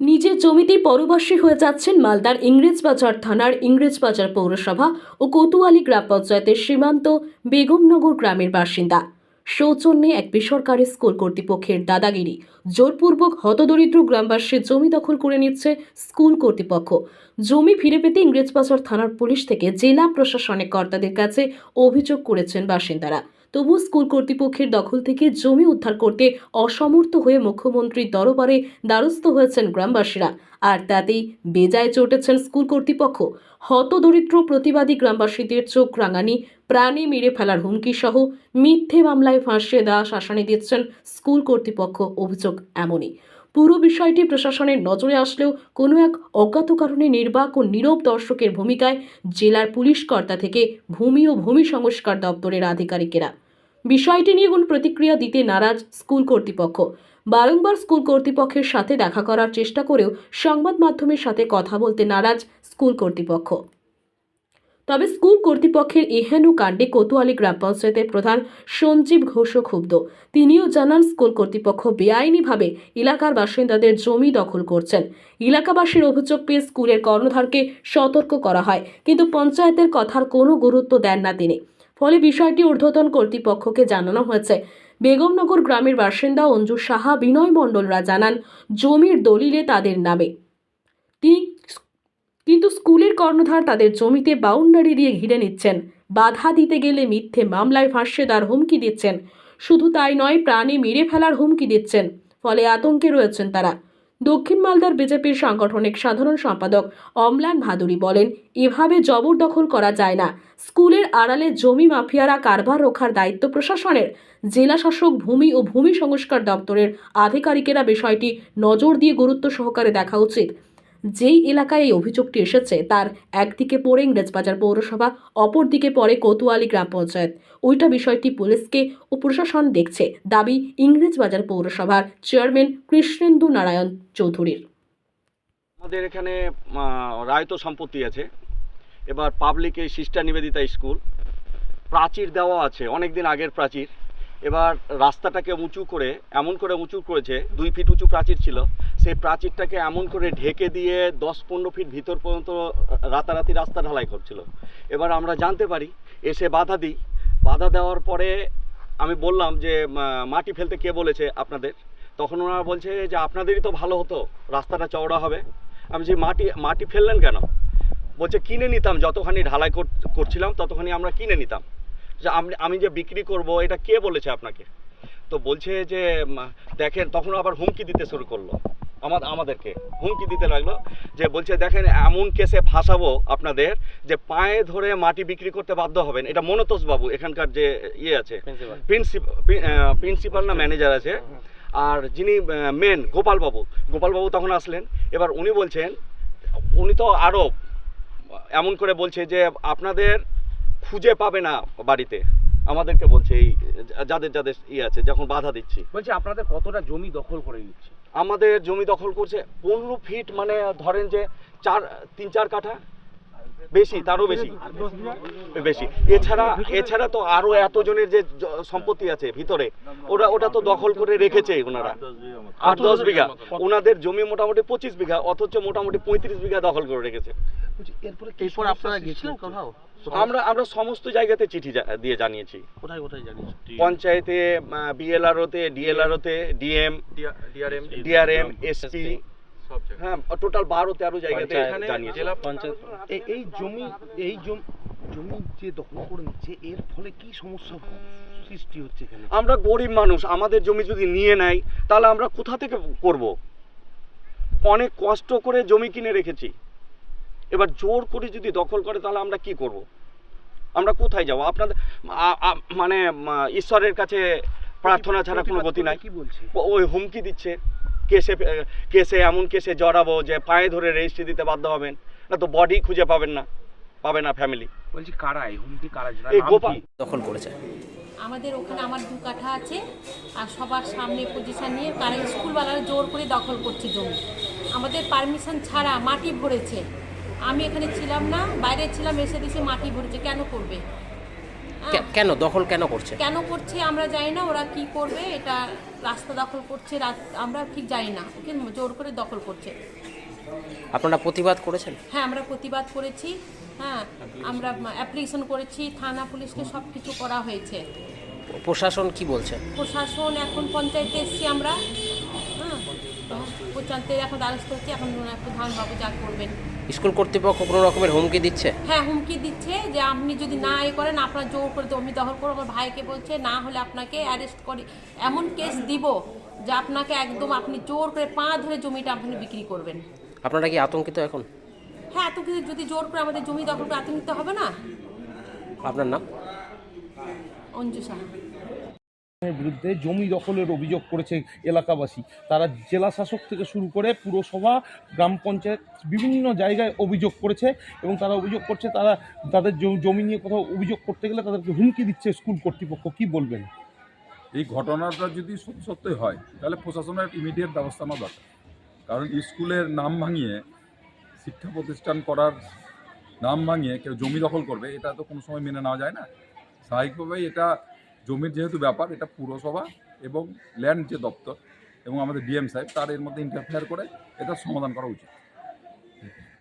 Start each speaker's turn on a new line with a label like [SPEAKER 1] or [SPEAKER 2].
[SPEAKER 1] নিজের জমিতে পরবাসী হয়ে যাচ্ছেন মালদার ইংরেজবাজার থানার ইংরেজবাজার পৌরসভা ও কোতোয়ালি গ্রাম পঞ্চায়েতের সীমান্ত বেগমনগর গ্রামের বাসিন্দা। সৌজন্যে এক বেসরকারি স্কুল কর্তৃপক্ষের দাদাগিরি। জোরপূর্বক হতদরিদ্র গ্রামবাসীর জমি দখল করে নিচ্ছে স্কুল কর্তৃপক্ষ। জমি ফিরে পেতে ইংরেজবাজার থানার পুলিশ থেকে জেলা প্রশাসনিক কর্তাদের কাছে অভিযোগ করেছেন বাসিন্দারা। তবু স্কুল কর্তৃপক্ষের দখল থেকে জমি উদ্ধার করতে অসমর্থ হয়ে মুখ্যমন্ত্রীর দরবারে দ্বারস্থ হয়েছেন গ্রামবাসীরা। আর তাতেই বেজায় চটেছেন স্কুল কর্তৃপক্ষ। হতদরিদ্র প্রতিবাদী গ্রামবাসীদের চোখ রাঙানি, প্রাণী মেরে ফেলার হুমকি সহ মিথ্যে মামলায় ফাঁসিয়ে দেওয়া শাসানি দিচ্ছেন স্কুল কর্তৃপক্ষ অভিযোগ এমনই। পুরো বিষয়টি প্রশাসনের নজরে আসলেও কোনো এক অজ্ঞাত কারণে নির্বাক ও নীরব দর্শকের ভূমিকায় জেলার পুলিশ কর্তা থেকে ভূমি ও ভূমি সংস্কার দপ্তরের আধিকারিকেরা। বিষয়টি নিয়ে কোনো প্রতিক্রিয়া দিতে নারাজ স্কুল কর্তৃপক্ষ। বারংবার স্কুল কর্তৃপক্ষের সাথে দেখা করার চেষ্টা করেও সংবাদ মাধ্যমের সাথে কথা বলতে নারাজ স্কুল কর্তৃপক্ষ। তবে স্কুল কর্তৃপক্ষের এহেনু কাণ্ডে কোতোয়ালি গ্রাম পঞ্চায়েতের প্রধান সঞ্জীব ঘোষও ক্ষুব্ধ। তিনিও জানান, স্কুল কর্তৃপক্ষ বেআইনিভাবে এলাকার বাসিন্দাদের জমি দখল করছেন। এলাকাবাসীর অভিযোগ পেয়ে স্কুলের কর্ণধারকে সতর্ক করা হয়, কিন্তু পঞ্চায়েতের কথার কোনো গুরুত্ব দেন না তিনি। ফলে বিষয়টি ঊর্ধ্বতন কর্তৃপক্ষকে জানানো হয়েছে। বেগমনগর গ্রামের বাসিন্দা অঞ্জু সাহা বিনয় মণ্ডলরা জানান, জমির দলিলে তাদের নামে। তিনি কিন্তু স্কুলের কর্ণধার তাদের জমিতে বাউন্ডারি দিয়ে ঘিরে নিচ্ছেন। বাধা দিতে গেলে মিথ্যে মামলায় ফাঁসিয়ে দেওয়ার হুমকি দিচ্ছেন। শুধু তাই নয়, প্রাণী মেরে ফেলার হুমকি দিচ্ছেন। ফলে আতঙ্কে রয়েছেন তারা। দক্ষিণ মালদার বিজেপির সাংগঠনিক সাধারণ সম্পাদক অমলান ভাদুরী বলেন, এভাবে জবরদখল করা যায় না। স্কুলের আড়ালে জমি মাফিয়ারা কারবার রক্ষার দায়িত্ব প্রশাসনের। জেলা শাসক ভূমি ও ভূমি সংস্কার দপ্তরের আধিকারিকেরা বিষয়টি নজর দিয়ে গুরুত্ব সহকারে দেখা উচিত। যেই এলাকায় এই অভিযোগটি এসেছে, তার একদিকে পড়ে ইংরেজবাজার পৌরসভা, অপরদিকে পড়ে কোতোয়ালি গ্রাম পঞ্চায়েত। ওইটা বিষয়টি পুলিশকে ও প্রশাসন দেখছে, দাবি ইংরেজবাজার পৌরসভার চেয়ারম্যান কৃষ্ণেন্দু নারায়ণ চৌধুরীর।
[SPEAKER 2] আমাদের এখানে রায়ত সম্পত্তি আছে। এবার পাবলিক এই নিবেদিতা স্কুল, প্রাচীর দেওয়া আছে অনেক দিন আগের প্রাচীর। এবার রাস্তাটাকে উঁচু করে, এমন করে উঁচু করেছে, দুই ফিট উঁচু প্রাচীর ছিল। সেই প্রাচীরটাকে এমন করে ঢেকে দিয়ে দশ পনেরো ফিট ভিতর পর্যন্ত রাতারাতি রাস্তা ঢালাই করছিল। এবার আমরা জানতে পারি, এসে বাধা দিই। বাধা দেওয়ার পরে আমি বললাম যে মাটি ফেলতে কে বলেছে আপনাদের? তখন ওনারা বলছে যে, আপনাদেরই তো ভালো হতো, রাস্তাটা চওড়া হবে। আমি যে মাটি মাটি ফেললেন কেন? বলছে, কিনে নিতাম, যতখানি ঢালাই কর- করছিলাম, ততখানি আমরা কিনে নিতাম। যে, আমি আমি যে বিক্রি করব, এটা কে বলেছে আপনাকে? তো বলছে যে দেখেন, তখন আবার হুমকি দিতে শুরু করল। আমার আমাদেরকে হুমকি দিতে লাগল যে বলছে দেখেন এমন কেসে ফাঁসাবো আপনাদের যে পায়ে ধরে মাটি বিক্রি করতে বাধ্য হবেন। এটা মনতোষ বাবু এখানকার যে ইয়ে আছে। প্রিন্সিপাল প্রিন্সিপাল না ম্যানেজার আছে। আর যিনি মেন গোপালবাবু গোপালবাবু তখন আসলেন। এবার উনি বলছেন উনি তো আরও এমন করে বলছে যে আপনাদের খুঁজে পাবে না বাড়িতে। আমাদেরকে বলছে এই যাদের যাদের ইয়ে আছে যখন বাধা দিচ্ছি।
[SPEAKER 3] বলছে আপনাদের কতটা জমি দখল করে নিচ্ছে?
[SPEAKER 2] আমাদের জমি দখল করছে। পনেরো ফিট মানে ধরেন যে চার, তিন, চার কাঠা? বেশি, তারও বেশি। বেশি। এছাড়া এছাড়া তো আরও এতজনের যে সম্পত্তি আছে ভিতরে, ওরা, ওটা তো দখল করে রেখেছে ওনারা। আট, দশ বিঘা। ওনাদের জমি মোটামুটি পঁচিশ বিঘা, অথচ মোটামুটি পঁয়ত্রিশ বিঘা দখল করে রেখেছে।
[SPEAKER 3] এরপরে এরপর আপনারা গেছিলেন কোথাও?
[SPEAKER 2] আমরা আমরা সমস্ত জায়গাতে চিঠি দিয়ে জানিয়েছি।
[SPEAKER 3] কোথায় কোথায় জানিস
[SPEAKER 2] পঞ্চায়েতে বিএলআরওতে ডিএলআরওতে ডিএম
[SPEAKER 4] ডিআরএম
[SPEAKER 2] ডিআরএম এসপি হ্যাঁ টোটাল বারো তেরো জায়গাতে জানিয়েছি।
[SPEAKER 4] জেলা পঞ্চায়েত।
[SPEAKER 3] এই এই জমি এই জমি জমি যে দখল করে নিচ্ছে এর ফলে কি সমস্যা সৃষ্টি হচ্ছে এখানে?
[SPEAKER 2] আমরা গরিব মানুষ আমাদের জমি যদি নিয়ে নেয় তাহলে আমরা কোথা থেকে করব? অনেক কষ্ট করে জমি কিনে রেখেছি। এবার জোর করে যদি দখল করে তাহলে আমরা কি করব? আমরা কোথায় যাব? আপনাদের মানে ঈশ্বরের কাছে প্রার্থনা ছাড়া কোনো গতি নাই।
[SPEAKER 3] কি বলছে?
[SPEAKER 2] ওই হুমকি দিচ্ছে। কেসে কেসে এমন কেসে জড়াবো যে পায়ে ধরে রেজিস্ট্রি দিতে বাধ্য হবেন? না তো বডি খুঁজে পাবেন না পাবে না ফ্যামিলি
[SPEAKER 3] বলছি কারা এই হুমকি কারা
[SPEAKER 2] এই
[SPEAKER 5] দখল করেছে।
[SPEAKER 6] আমাদের ওখানে আমার দু কাঠা আছে আর সবার সামনে পজিশন নিয়ে তারা স্কুলওয়ালারা জোর করে দখল করছে জমি। আমাদের পারমিশন ছাড়া মাটি ভরেছে। আমি এখানে ছিলাম না বাইরে ছিলাম এসে দিছে মাটি ভরেছে কেন করবে?
[SPEAKER 4] কেন? দখল কেন করছে?
[SPEAKER 6] কেন করছে আমরা জানি না ওরা কি করবে? এটা রাস্তা দখল করছে আমরা ঠিক জানি না ওকে জোর করে দখল করছে।
[SPEAKER 4] আপনারা প্রতিবাদ করেছেন?
[SPEAKER 6] হ্যাঁ আমরা প্রতিবাদ করেছি হ্যাঁ আমরা অ্যাপ্লিকেশন করেছি থানা পুলিশকে সব কিছু করা হয়েছে।
[SPEAKER 4] প্রশাসন কি বলছে?
[SPEAKER 6] প্রশাসন এখন পঞ্চায়েতে এসছি আমরা হ্যাঁ পঞ্চায়েতে এখন দ্বারস্থ হচ্ছে এখন প্রধানবাবু যা করবেন।
[SPEAKER 4] স্কুল কর্তৃপক্ষ কোনো রকমের হুমকি দিচ্ছে?
[SPEAKER 6] হ্যাঁ হুমকি দিচ্ছে যে আপনি যদি না এ করেন আপনার জোর করে জমি দখল করে আমার ভাইকে বলছে না হলে আপনাকে অ্যারেস্ট করি। এমন কেস দিব যে আপনাকে একদম আপনি জোর করে পা ধরে জমিটা আপনি বিক্রি করবেন।
[SPEAKER 4] আপনারা কি আতঙ্কিত এখন?
[SPEAKER 6] হ্যাঁ আতঙ্কিত। যদি জোর করে আমাদের জমি দখল করে আতঙ্কিত হবে না?
[SPEAKER 4] আপনার নাম?
[SPEAKER 6] অঞ্জু সাহা।
[SPEAKER 3] বিরুদ্ধে জমি দখলের অভিযোগ করেছে এলাকাবাসী। তারা জেলা শাসক থেকে শুরু করে পুরসভা, গ্রাম পঞ্চায়েত বিভিন্ন জায়গায় অভিযোগ করেছে এবং তারা অভিযোগ করছে তারা তাদের জমি নিয়ে কোথাও অভিযোগ করতে গেলে তাদেরকে হুমকি দিচ্ছে স্কুল কর্তৃপক্ষ। কি বলবেন?
[SPEAKER 5] এই ঘটনাটা যদি সত্যি হয়, তাহলে প্রশাসনের ইমিডিয়েট ব্যবস্থা নেওয়া দরকার। কারণ স্কুলের নাম ভাঙিয়ে, শিক্ষা প্রতিষ্ঠান করার নাম ভাঙিয়ে কেউ জমি দখল করবে, এটা তো কোনো সময় মেনে নেওয়া যায় না। স্বাভাবিকভাবেই এটা জমির যেহেতু ব্যাপার, এটা পুরসভা এবং ল্যান্ড যে দপ্তর এবং আমাদের ডিএম সাহেব, তার এর মধ্যে ইন্টারফেয়ার করে এটা সমাধান করা উচিত।